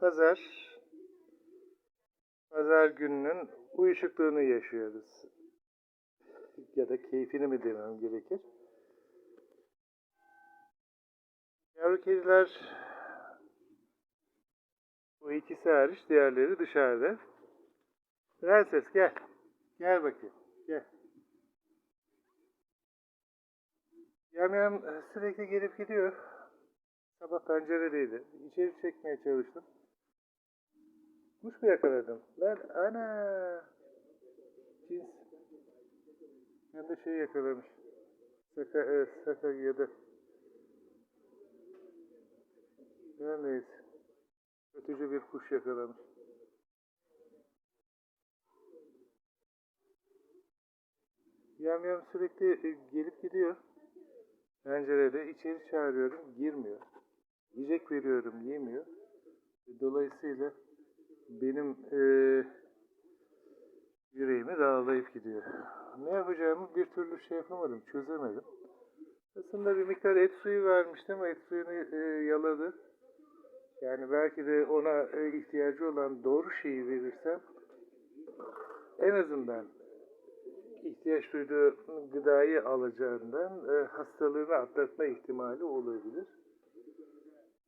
pazar pazar gününün uyuşukluğunu yaşıyoruz. Ya da keyfini mi demem gerekir. Yavru kediler bu ikisi hariç diğerleri dışarıda. Prenses gel. Gel bakayım. Gel. Yamyam sürekli gelip gidiyor. Sabah penceredeydi. İçeri çekmeye çalıştım. Kuş mu yakaladım? Lan ana! Cins. Hem de şey yakalamış. Saka, evet, saka her neyse. Kötücü bir kuş yakalamış. Yam yam sürekli e, gelip gidiyor. Pencerede içeri çağırıyorum, girmiyor. Yiyecek veriyorum, yemiyor. Dolayısıyla benim eee yüreğimi dağlayıp gidiyor. Ne yapacağımı bir türlü şey yapamadım, çözemedim. Aslında bir miktar et suyu vermiştim, et suyunu eee, yaladı. Yani belki de ona e, ihtiyacı olan doğru şeyi verirsem en azından ihtiyaç duyduğu gıdayı alacağından e, hastalığını atlatma ihtimali olabilir.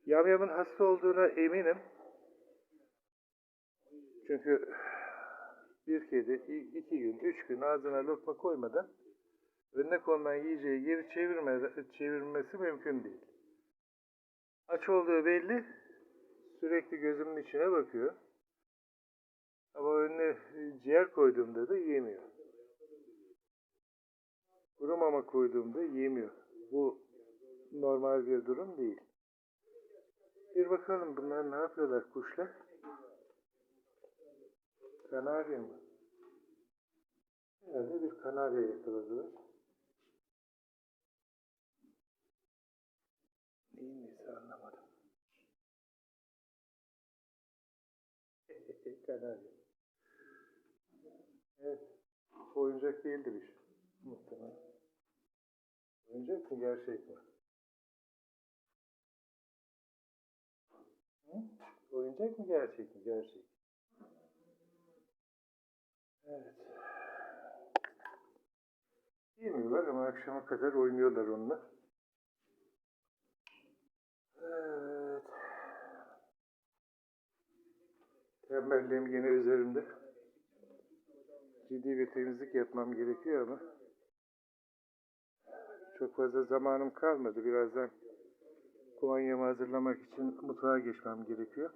Yamyamın hasta olduğuna eminim. Çünkü bir kedi iki gün, üç gün ağzına lokma koymadan önüne konulan yiyeceği geri çevirme, çevirmesi mümkün değil. Aç olduğu belli. Sürekli gözümün içine bakıyor. Ama önüne ciğer koyduğumda da yemiyor. Kuru mama koyduğumda yemiyor. Bu normal bir durum değil. Bir bakalım bunlar ne yapıyorlar kuşlar? Kanarya mı? Herhalde bir kanarya yakaladılar. Neyin nesi anlamadım. kanarya. Evet. Oyuncak değildir iş. Muhtemelen. Oyuncak mı gerçek mi? Hı? Oyuncak mı gerçek mi? Gerçek. Evet. Yemiyorlar ama akşama kadar oynuyorlar onunla. Evet. Tembelliğim yine üzerimde. Ciddi bir temizlik yapmam gerekiyor ama çok fazla zamanım kalmadı. Birazdan kumanyamı hazırlamak için mutfağa geçmem gerekiyor.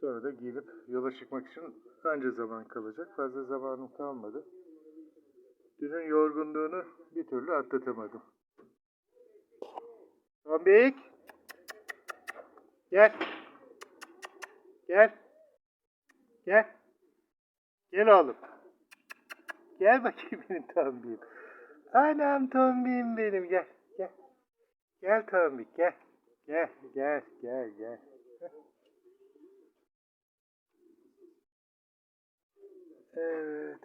Sonra da giyinip yola çıkmak için anca zaman kalacak. Fazla zamanım kalmadı. Dünün yorgunluğunu bir türlü atlatamadım. Tombik! Gel. Gel. Gel. Gel oğlum. Gel bakayım benim tombiğim. Anam tombiğim benim gel. Gel. Gel tombik gel. Gel gel gel gel. Evet.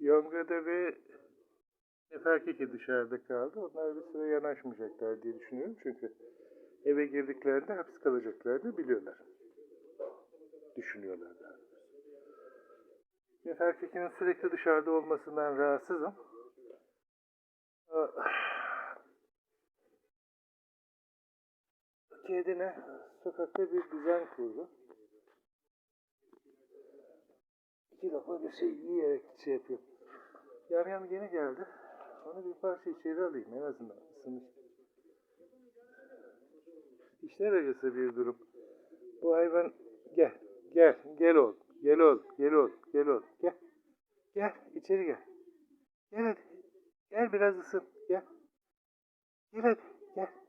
Yonga'da ve Neferkeki dışarıda kaldı. Onlar bir süre yanaşmayacaklar diye düşünüyorum. Çünkü eve girdiklerinde hapis kalacaklarını biliyorlar. Düşünüyorlar. Neferkeki'nin sürekli dışarıda olmasından rahatsızım. Kedine sokakta bir düzen kurdu. İki lokma bir şey yiyerek şey yapıyor. Yamyam yeni geldi. Onu bir parça içeri alayım en azından ısınmış. İşler acısı bir durum. Bu hayvan gel, gel, gel ol, gel ol, gel ol, gel ol, gel. Gel, içeri gel. Gel hadi. Gel biraz ısın, gel. Gel hadi, gel.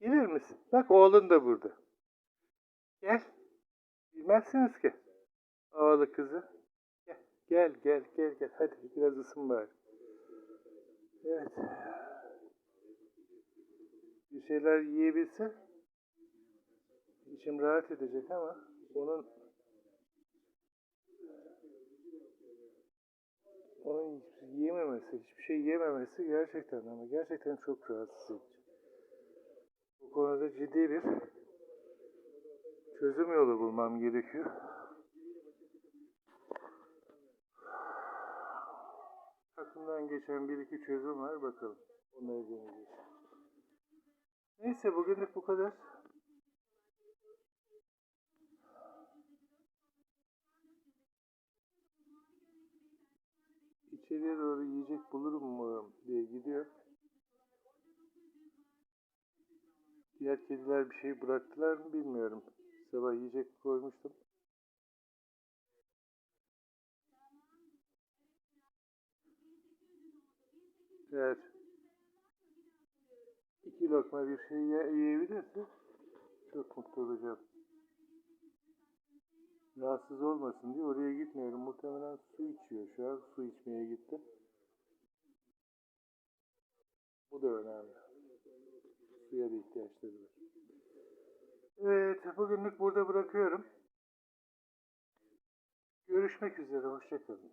Gelir misin? Bak oğlun da burada. Gel. Bilmezsiniz ki. Havalı kızı. Gel, gel, gel, gel, gel. Hadi biraz ısın bari. Evet. Bir şeyler yiyebilse içim rahat edecek ama onun onun şey yiyememesi, hiçbir şey yiyememesi gerçekten ama gerçekten çok rahatsız edici. Bu konuda ciddi bir çözüm yolu bulmam gerekiyor. Aklımdan geçen bir iki çözüm var bakalım. Onları deneyeceğiz. Neyse bugünlük bu kadar. İçeriye doğru yiyecek bulurum mu diye gidiyor. Diğer kediler bir şey bıraktılar mı bilmiyorum. Sabah yiyecek koymuştum. Eğer iki lokma bir şey ye- yiyebilirse çok mutlu olacağım. Rahatsız olmasın diye oraya gitmiyorum. Muhtemelen su içiyor şu an. Su içmeye gitti. Bu da önemli. Suya da ihtiyaçları var. Evet, bugünlük burada bırakıyorum. Görüşmek üzere, hoşçakalın.